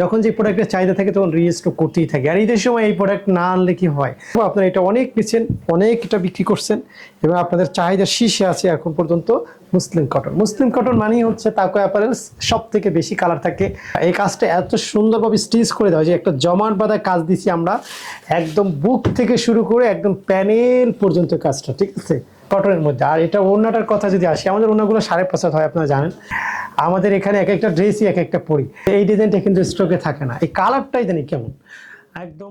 যখন যে প্রোডাক্টের চাহিদা থাকে, তখন রিস্টক করতেই থাকে। আর ঈদের সময় এই প্রোডাক্ট না আনলে কি হয়? আপনারা এটা অনেক নিচ্ছেন অনেক এটা বিক্রি করছেন, এবং আপনাদের চাহিদা শীর্ষে আছে এখন পর্যন্ত মুসলিম কটন মুসলিম কটন মানেই হচ্ছে তাকো অ্যাপারেলস সব থেকে বেশি কালার থাকে। এই কাজটা এত সুন্দরভাবে স্টিচ করে দেওয়া যে একটা জমাট বাঁধা কাজ দিছি আমরা, একদম বুক থেকে শুরু করে একদম প্যানেল পর্যন্ত কাজটা, ঠিক আছে? কটনের মধ্যে। আর এটা ওড়নাটার কথা যদি আসি, আমাদের ওড়নাগুলো সাড়ে পাঁচ হয়, আপনারা জানেন। আমাদের এখানে এক একটা ড্রেসই এক একটা পরি। এই ডিজাইনটা কিন্তু স্টকে থাকে না। এই কালারটাই জানি কেমন। একদম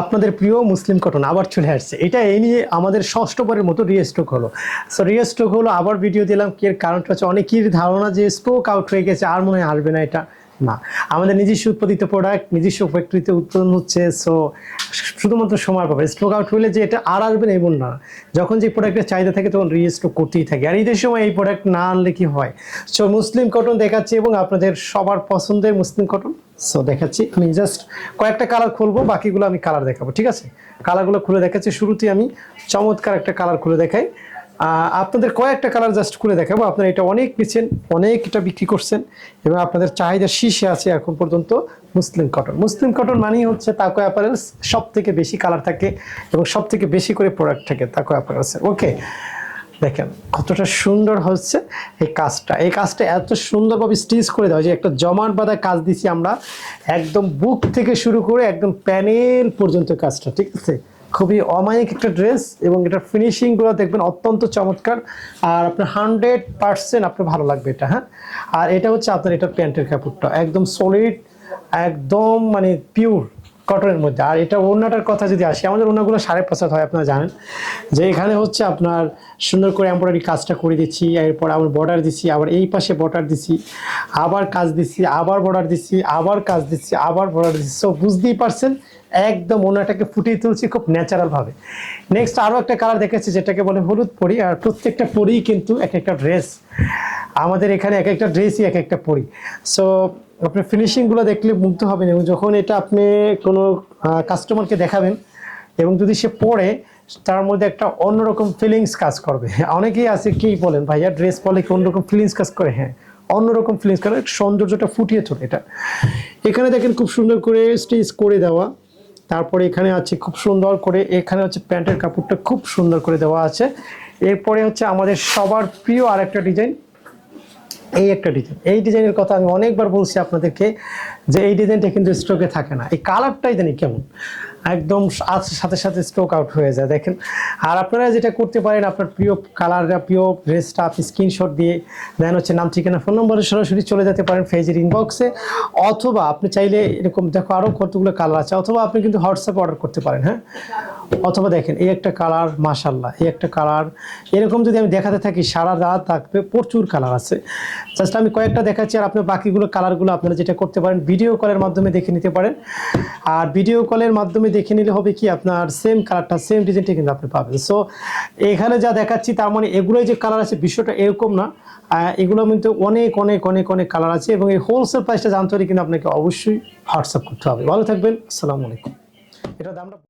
আপনাদের প্রিয় মুসলিম কটন আবার চলে আসছে। এটা এই নিয়ে আমাদের ষষ্ঠবারের মতো রিস্টক হলো। সো রিস্টক হলো, আবার ভিডিও দিলাম। কি এর কারণটা হচ্ছে, অনেকের ধারণা যে স্টক আউট হয়ে গেছে, আর মনে হয় আসবে না এটা। না। আমাদের নিজস্ব উৎপাদিত প্রোডাক্ট নিজস্ব ফ্যাক্টরিতে উৎপাদন হচ্ছে সো শুধুমাত্র সময় পাবে। স্টক আউট হলে যে এটা আর আসবে না, এমন না। যখন যে প্রোডাক্টের চাহিদা থাকে, তখন রিস্টক করতেই থাকে। আর ঈদের সময় এই প্রোডাক্ট না আনলে কি হয়? সো মুসলিম কটন দেখাচ্ছি এবং আপনাদের সবার পছন্দের মুসলিম কটন সো দেখাচ্ছি। আমি জাস্ট কয়েকটা কালার খুলবো, বাকিগুলো আমি কালার দেখাবো, ঠিক আছে? কালারগুলো খুলে দেখাচ্ছি। শুরুতেই আমি চমৎকার একটা কালার খুলে দেখাই। আপনাদের কয়েকটা কালার জাস্ট খুলে দেখাবো। আপনারা এটা অনেক নিচ্ছেন, অনেক এটা বিক্রি করছেন এবং আপনাদের চাহিদা শীর্ষে আছে এখন পর্যন্ত মুসলিম কটন মুসলিম কটন মানেই হচ্ছে তাকো অ্যাপারেলস সব থেকে বেশি কালার থাকে এবং সব থেকে বেশি করে প্রোডাক্ট থাকে তাকো অ্যাপারেলসের ওকে দেখেন, কতটা সুন্দর হচ্ছে এই কাজটা। এই কাজটা এত সুন্দরভাবে স্টিচ করে দেওয়া যে একটা জমাট বাঁধা কাজ দিছি আমরা, একদম বুক থেকে শুরু করে একদম প্যানেল পর্যন্ত কাজটা, ঠিক আছে? খুবই অমায়িক একটা ড্রেস এবং এটার ফিনিশিংগুলো দেখবেন অত্যন্ত চমৎকার। আর আপনার হান্ড্রেড পার্সেন্ট আপনার ভালো লাগবে এটা হ্যাঁ? আর এটা হচ্ছে আপনার এটা প্যান্টের কাপড়টা, একদম সলিড একদম মানে পিওর কটনের মধ্যে। আর এটা ওড়নাটার কথা যদি আসি, আমাদের ওড়নাগুলো সাড়ে পাঁচ হাত হয়, আপনারা জানেন। যে এখানে হচ্ছে আপনার সুন্দর করে এমব্রয়ডারি কাজটা করে দিচ্ছি, এরপর আবার বর্ডার দিচ্ছি, আবার এই পাশে বর্ডার দিচ্ছি। আবার কাজ দিচ্ছি, আবার বর্ডার দিচ্ছি, আবার কাজ দিচ্ছি, আবার বর্ডার দিচ্ছি। সো বুঝতেই পারছেন, একদম ওনাটাকে ফুটিয়ে তুলছি খুব ন্যাচারালভাবে নেক্সট আরও একটা কালার দেখেছি, যেটাকে বলে হলুদ পরি, আর প্রত্যেকটা পরিই কিন্তু এক একটা ড্রেস আমাদের এখানে এক একটা ড্রেসই এক একটা পরি। সো আপনার ফিনিশিংগুলো দেখলে মুগ্ধ হবেন এবং যখন এটা আপনি কোনো কাস্টমারকে দেখাবেন এবং যদি সে পরে, তার মধ্যে একটা অন্যরকম ফিলিংস কাজ করবে। অনেকেই আছে কি বলেন, ভাইয়া ড্রেস পরে কি অন্যরকম ফিলিংস কাজ করে? হ্যাঁ। অন্যরকম ফিলিংস কারণ সৌন্দর্যটা ফুটিয়ে তোলে এটা। এখানে দেখেন খুব সুন্দর করে স্টেজ করে দেওয়া। তারপরে এখানে আছে খুব সুন্দর করে, এখানে হচ্ছে প্যান্টের কাপড়টা খুব সুন্দর করে দেওয়া আছে। এরপরে হচ্ছে আমাদের সবার প্রিয় আরেকটা ডিজাইন এই একটা ডিজাইন এই ডিজাইনের কথা আমি অনেকবার বলছি আপনাদেরকে যে এই ডিজাইনটা কিন্তু স্ট্রোকে থাকে না। এই কালারটাই জানি কেমন? একদম সাথে সাথে স্ট্রোক আউট হয়ে যায়, দেখেন। আর আপনারা যেটা করতে পারেন, আপনার প্রিয় কালার প্রিয় ড্রেসটা আপনি স্ক্রিনশট দিয়ে দেন হচ্ছে নাম, ঠিকানা ফোন নম্বরে সরাসরি চলে যেতে পারেন ফেজের ইনবক্সে অথবা আপনি চাইলে এরকম দেখো আরও কতগুলো কালার আছে, অথবা আপনি কিন্তু হোয়াটসঅ্যাপে অর্ডার করতে পারেন হ্যাঁ? অথবা দেখেন, এই একটা কালার মাশাল্লাহ এই একটা কালার। এরকম যদি আমি দেখাতে থাকি, সারা রাত থাকবে, প্রচুর কালার আছে। জাস্ট আমি কয়েকটা দেখাচ্ছি আর আপনার বাকিগুলো, কালারগুলো আপনারা যেটা করতে পারেন ভিডিও কলের মাধ্যমে দেখে নিতে পারেন। আর ভিডিও কলের মাধ্যমে দেখে নিলে হবে কি, আপনার সেম কালারটা সেম ডিজাইনটা কিন্তু আপনি পাবেন। সো এখানে যা দেখাচ্ছি, তার মানে এগুলোই যে কালার আছে, বিষয়টা এরকম না। এগুলো কিন্তু অনেক অনেক অনেক অনেক কালার আছে এবং এই হোলসেল প্রাইসটা জানতে হলে কিন্তু আপনাকে অবশ্যই হোয়াটসঅ্যাপ করতে হবে। ভালো থাকবেন, আসসালামু আলাইকুম। এটা দামটা